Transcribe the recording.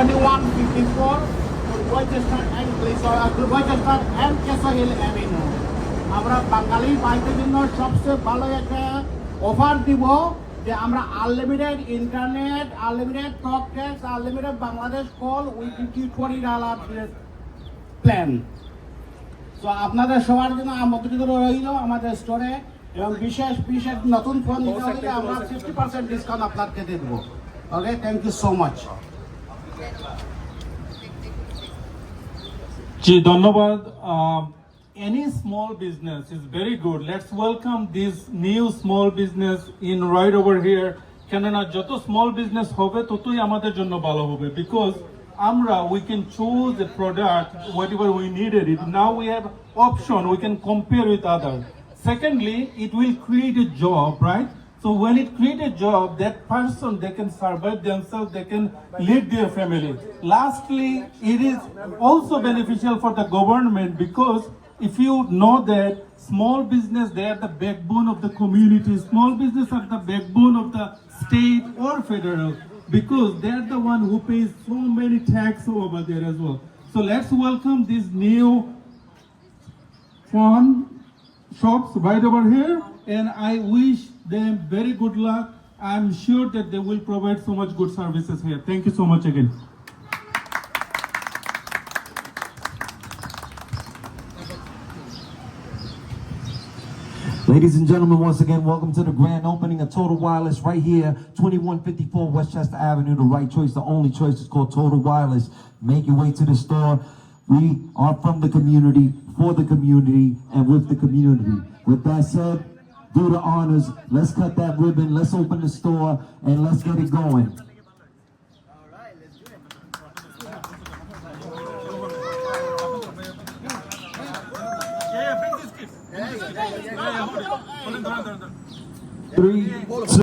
2154 Rochester and Rochester and Castle Hill Avenue. আমরা বাঙালি ভাইদের জন্য সবচেয়ে ভালো একটা অফার দিব যে আমরা unlimited internet unlimited unlimited Bangladesh call plan আপনাদের সবার জন্য আমন্ত্রিত রইল আমাদের স্টোরে এবং বিশেষ বিশেষ নতুন ফোন নিতে আমরা ফিফটি পার্সেন্ট ডিসকাউন্ট আপনাকে দেবো। Okay thank you so much জি, ধন্যবাদ। any small business is very good. Let's welcome this new small business in right over here. কেননা যত স্মল বিজনেস হবে, ততই আমাদের জন্য ভালো হবে। বিকজ আমরা we can choose a product whatever we needed it now we have option we can compare with other secondly it will create a job right So when it create a job, that person they can survive themselves, they can lead their family. Lastly, it is also beneficial for the government because if you know that small business they are the backbone of the community, small business are the backbone of the state or federal because they are the one who pays so many tax over there as well. So let's welcome this new fun shops right over here and I wish them very good luck. I'm sure that they will provide so much good services here. Thank you so much again. Ladies and gentlemen, once again, welcome to the grand opening of Total Wireless right here, 2154 Westchester Avenue. The right choice, the only choice is called Total Wireless. Make your way to the store. We are from the community, for the community, and with the community. With that said, do the honors. Let's cut that ribbon. Let's open the store and let's get it going. Three, two,